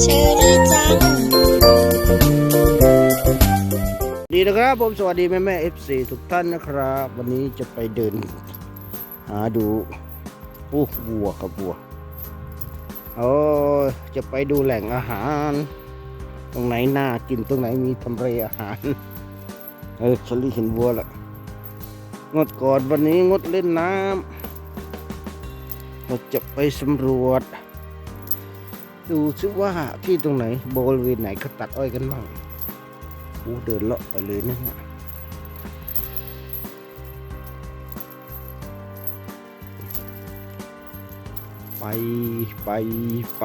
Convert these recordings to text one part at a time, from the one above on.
เชอรี่จัง ดีนะครับผมสวัสดีแม่แม่เอฟซีทุกท่านนะครับ วันนี้จะไปเดิน หาดูอู้วัวกับวัวโอ้จะไปดูแหล่งอาหาร ตรงไหนน่ากินตรงไหนมีทำเลอาหาร เออฉันรีเห็นวัวละงดกอนวันนี้งดเล่นน้ำ เราจะไปสำรวจ ดูซิว่าที่ตรงไหนบริเวณไหนเขาตัดอ้อยกันบ้างโอ้เดินเลาะไปเลยนะเนี่ยไป ไป ไป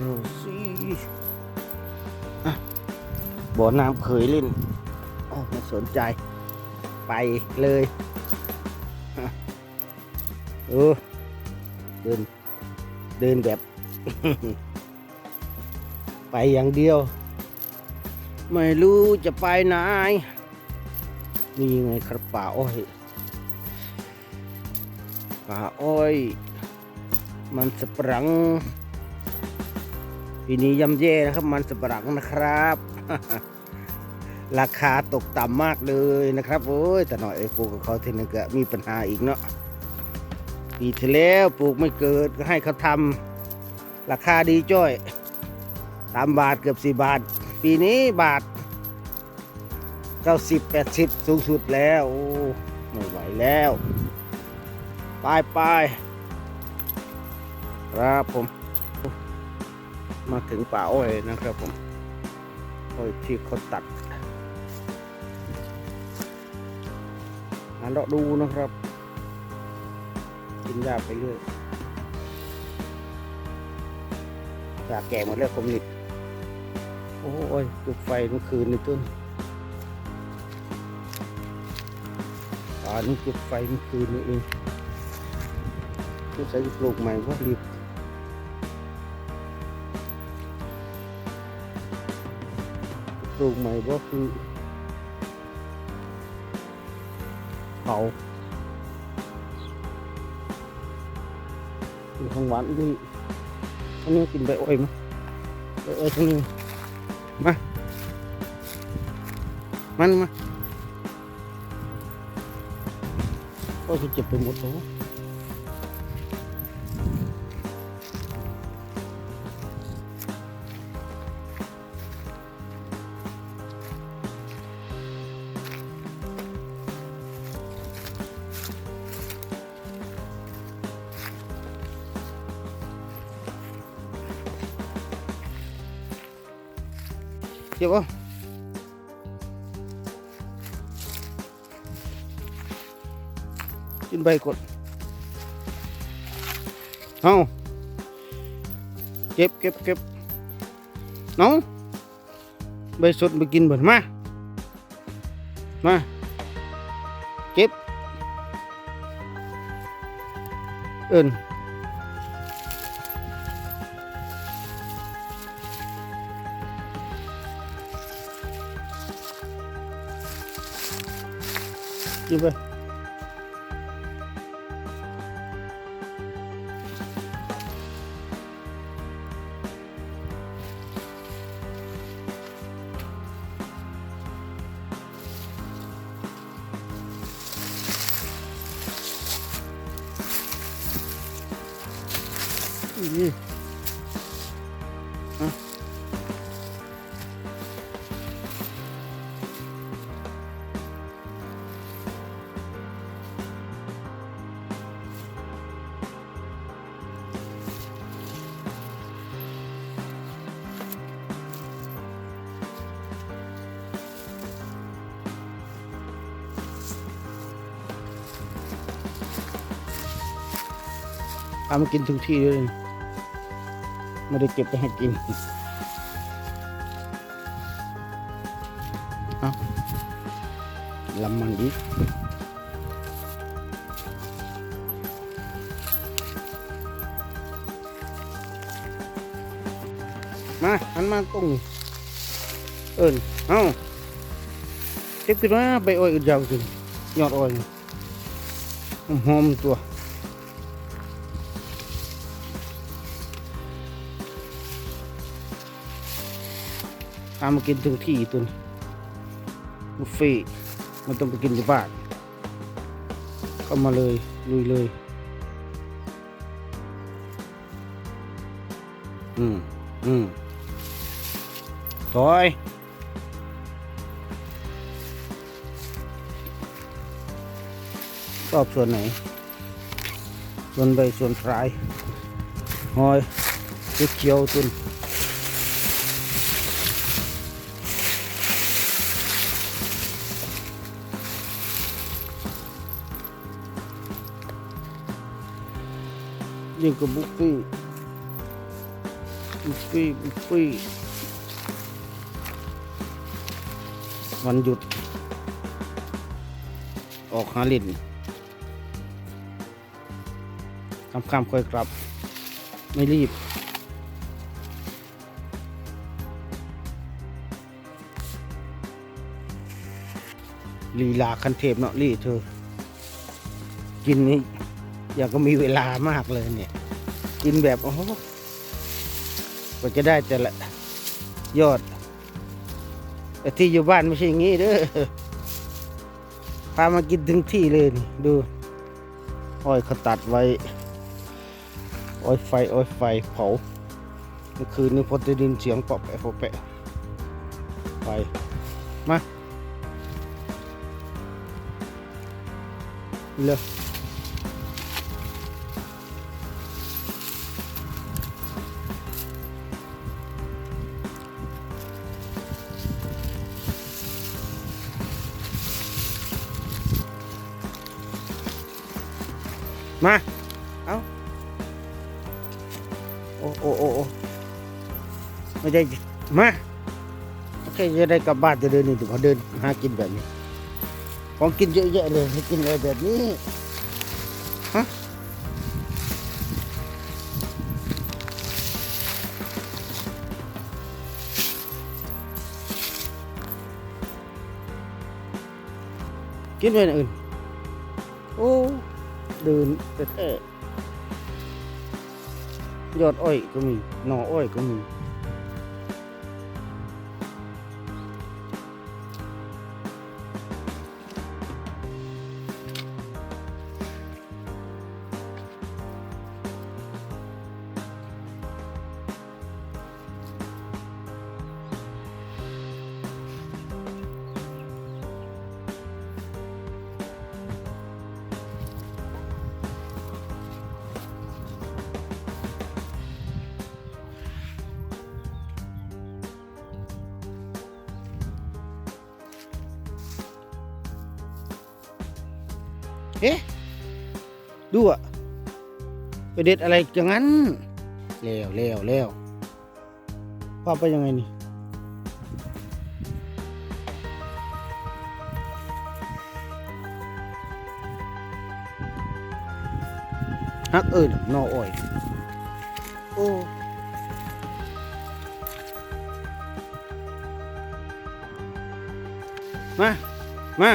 รซี่บ่อน้ำเคยเล่นโอ้ไม่สนใจ ไปเลยเออเดิน เดินแบบ ไปอย่างเดียว ไม่รู้จะไปไหน นี่ไงครับป่าอ้อยป่าอ้อย มันสปรัง ปีนี้ย่ำแย่นะครับ มันสปรังนะครับ ราคาตกต่ำมากเลยนะครับโอ้ยแต่หน่อยไอ้ปลูกกับเขาทีนึงก็มีปัญหาอีกเนาะปีที่แล้วปลูกไม่เกิดก็ให้เขาทำราคาดีจ้อยสามบาทเกือบสี่บาท ปีนี้บาทเก้าสิบแปดสิบสูงสุดแล้วโอ้ไม่ไหวแล้วไปไปครับผม มาถึงป่าอ้อยนะครับผมอ้อยที่เขาตัดหาเลาะดูนะครับ กินยาไปเรื่อยยาแก่หมดแล้วคมนิดโอ้ยจุดไฟเมื่อคืนนี่ต้นป่านี่จุดไฟเมื่อคืนนี่เองต้องใช้ปลูกใหม่ว่ารีบ ปลูกใหม่ก็คือเผาอยู่ของหวานนี่อันนี้กินใบอ้อยมั้ยใบอ้อยทั้งนี้มามันมาโอ้ยเจ็บไปหมดแล้ว เจ็บปะกินใบกดเอาเก็บเก็บเก็บน้องใบสดไปกินเบิดมา มา เก็บเอิน กินไพามากินทุกที่เลยไม่ได้เก็บไปให้กินเอาลำมันอีกมาอันมาตรงเอิญเอาเจ็บขึ้นมาไปอ้อยอึดยาวขึ้นยอดอ้อยหอมตัวามมากินถึงที่ตัวนี้บุฟเฟ่มันต้องไปกินที่บ้านเข้ามาเลยลุยเลย อืมอืมถอยชอบส่วนไหน ส่วนใบส่วนปลายหอยเขียวตุน ยิ่งกับบุฟเฟ่ต์บุฟฟี่บุฟฟี่วันหยุด ออกหาเลินคำคำๆค่อยกลับ ไม่รีบลีลาคันเทพเนาะลี่เธอ กินนี่อยากก็มีเวลามากเลยเนี่ย กินแบบโอ้โหกว่าจะได้แต่ละยอดแต่ที่อยู่บ้านไม่ใช่อย่างนี้เด้อพามากินถึงที่เลยนี่ดูอ้อยเขาตัดไว้อ้อยไฟอ้อยไฟเผาเมื่อคืนนี้พอจะดินเสียงเปาะแปะเปาะแปะไปมาเร็ว มา เอาโอ้โอ้โอ้โอ้ไม่ได้ มา โอเค จะได้กลับบ้านจะเดินนี่ถึงเขาเดินหากินแบบนี้ ของกินเยอะแยะเลยให้กินอะไรแบบนี้ ฮะกินไปอย่างอื่น โอ้ เดินแต่แท้ยอดอ้อยก็มีหน่ออ้อยก็มี เอ๊ะดูอะไปเด็ดอะไรอย่างนั้นแล้วแล้วแล้วว่าไปยังไงนี่ฮักเอิญนออ้อยโอ้มา มา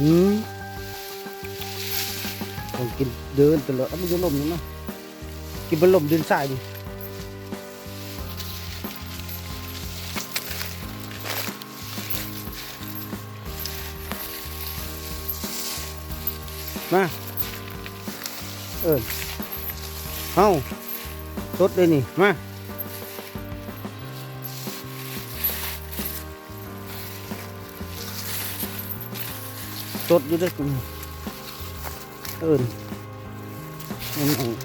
อืม ต้องกินเดินตลอดเอามันจะล่มนี่มั้ยกินบนล่มดินทรายดิมาเออเอาสดเลยนี่มาสดอยู่เด้วยคุณ เอินนั่นเอง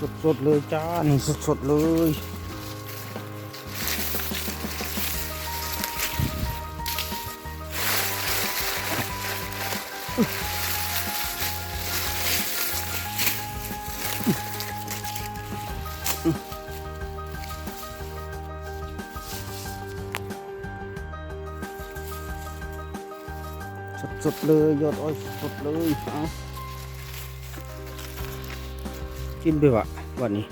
สดสดๆเลยจ้านี่สดสดๆเลย เลยยอดอ้อยสดเลยเอากินไปวะวันนี้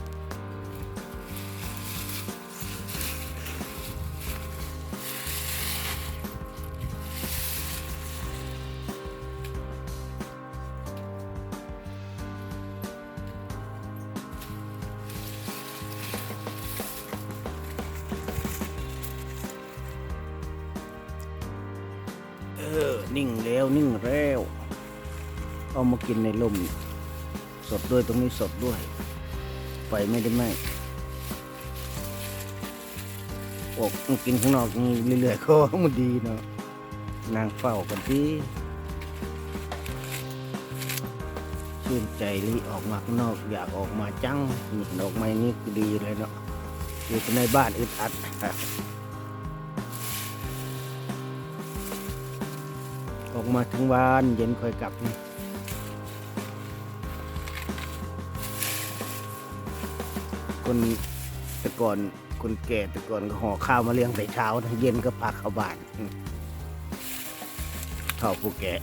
แล้ว เอามากินในลมสดด้วยตรงนี้สดด้วย ไฟไม่ได้ไหมออกมากินข้างนอกนี่เรื่อยๆก็มันดีเนาะนางเฝ้ากันที่ชื่นใจรีออกมาข้างนอก อยากออกมาจังนี่ออกมานี่ดีเลยเนาะอยู่ในบ้านอึดอัด ออกมาทั้งวันเย็นค่อยกลับนี่คนแต่ก่อนคนแก่แต่ก่อนก็ห่อข้าวมาเลี้ยงแต่เช้าเย็นก็พาเข้าบ้านอืมข้าวผู้แก่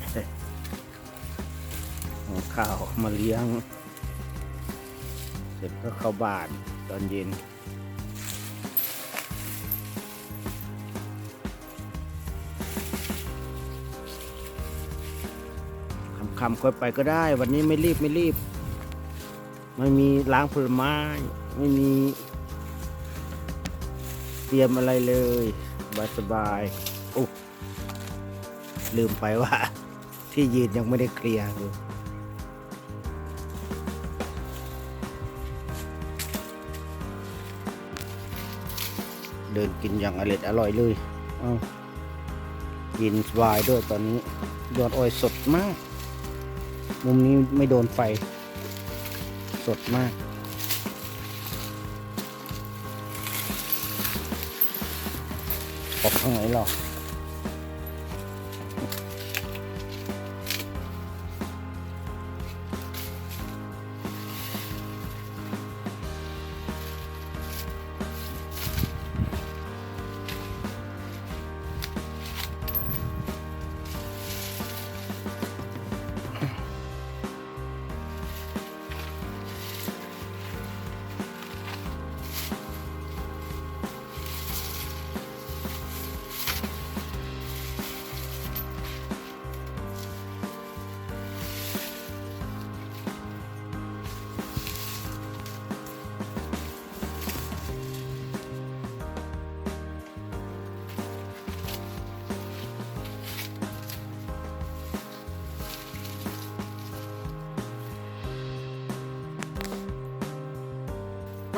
ห่อข้าวมาเลี้ยง เสร็จก็เข้าบ้านตอนเย็น คำๆค่อยไปก็ได้ วันนี้ไม่รีบไม่รีบ ไม่มีล้างผลไม้ ไม่มีเตรียมอะไรเลยสบายสบายโอ้ลืมไปว่า ที่ยืนยังไม่ได้เคลียร์เลยเดินกินอย่างอร่อยอร่อยเลย เอากินสบายด้วยตอนนี้ ยอดอ้อยสดมาก มุมนี้ไม่โดนไฟ สดมากออกทางไหนหรอ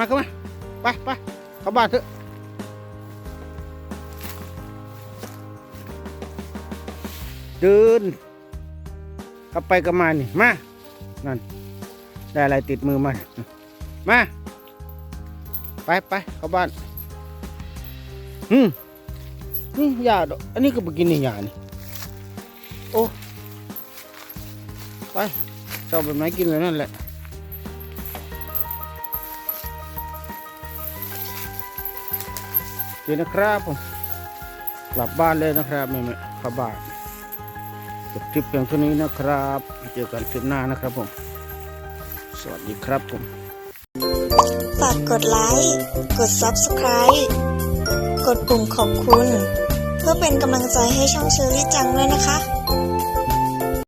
มาเข้ามา ไปไปเข้าบ้านเถอะเดินกลับไปกลับมานี่มา นั่น ได้อะไรติดมือมา มา ไปไปเข้าบ้าน อืมนี่ยาดอกอันนี้ก็ไปกินนี่ยานี่โอ้ ไปชอบแบบไหนกินแบบนั้นแหละ โอเคนะครับผมกลับบ้านเลยนะครับแม่แม่ข้าบ้านจบคลิปเพียงเท่านี้นะครับเจอกันคลิปหน้านะครับผม สวัสดีครับผมฝากกดไลค์กด Subscribe กดปุ่มขอบคุณ เพื่อเป็นกำลังใจให้ช่องเชอรี่จังด้วยนะคะ